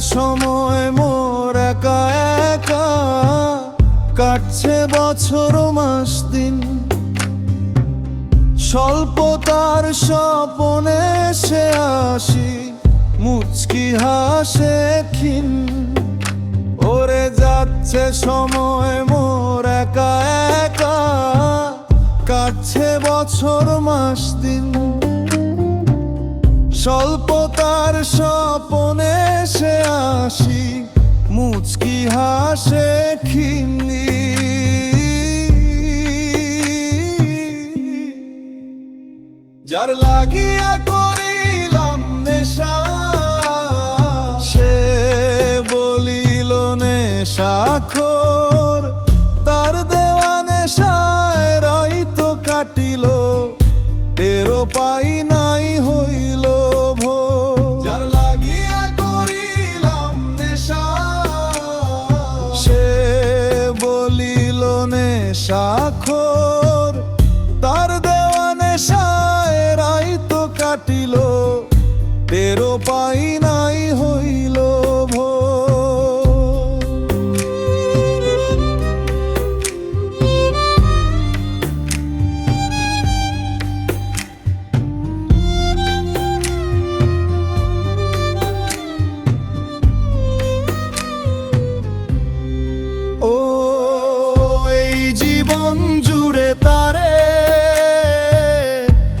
সময় মোর একা একা কাটছে বছর মাস দিন। স্বল্পতার স্বপনে সে আসি, মুচকি হাসে ক্ষীণ। ওরে যাচ্ছে সময় মোর একা একা কাটছে বছর মাস দিন। স্বল্পতার স্বপনে সে আসি, মুচকি হাসে খিন্নি। যার লাগিয়া করিলাম নেশা, সে বলিল নেশাখোর তার নেশাখোর তার দেওয়া নেশায় রাইতো কাটিল। তেরো পাই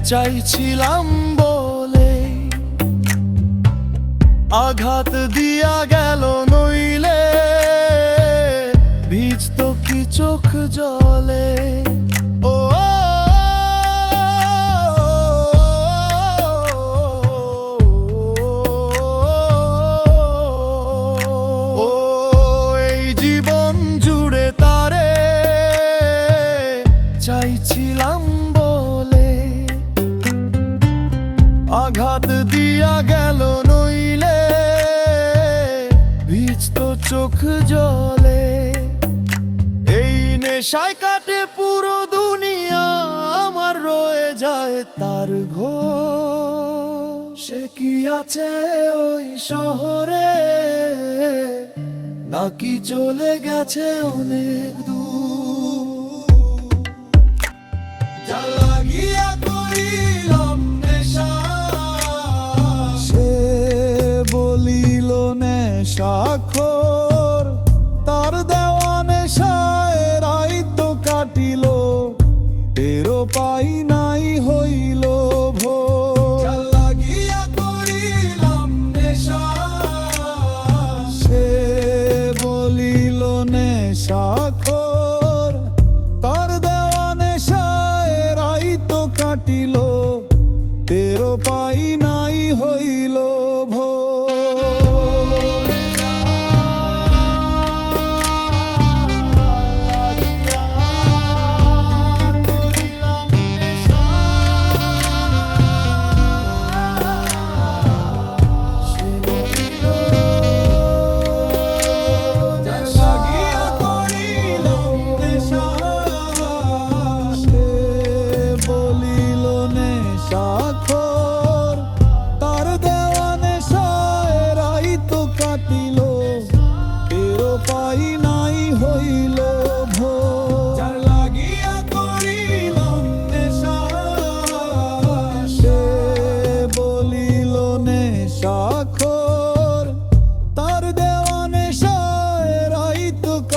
চাইছিলাম বলে আঘাত দিয়া গেল নইলে ভিজত কি চোখ জলে জীবন জুড়ে চাইছিলাম দিয়া গেল নইলে, ভিজত চোখ জলে। এই নেশায় কাটে পুরো দুনিয়া, আমার রয়ে যায় তার ঘর সে কি আছে ওই শহরে? নাকি চলে গেছে অনেক দূর নেশাখোর তার দেওয়া নেশায় রাইতো কাটিল। টেরো পাই নাই হইল ভোর। লাগিয়া করিলাম নেশা। সে বলিল নেশাখোর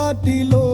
காட்டிலோ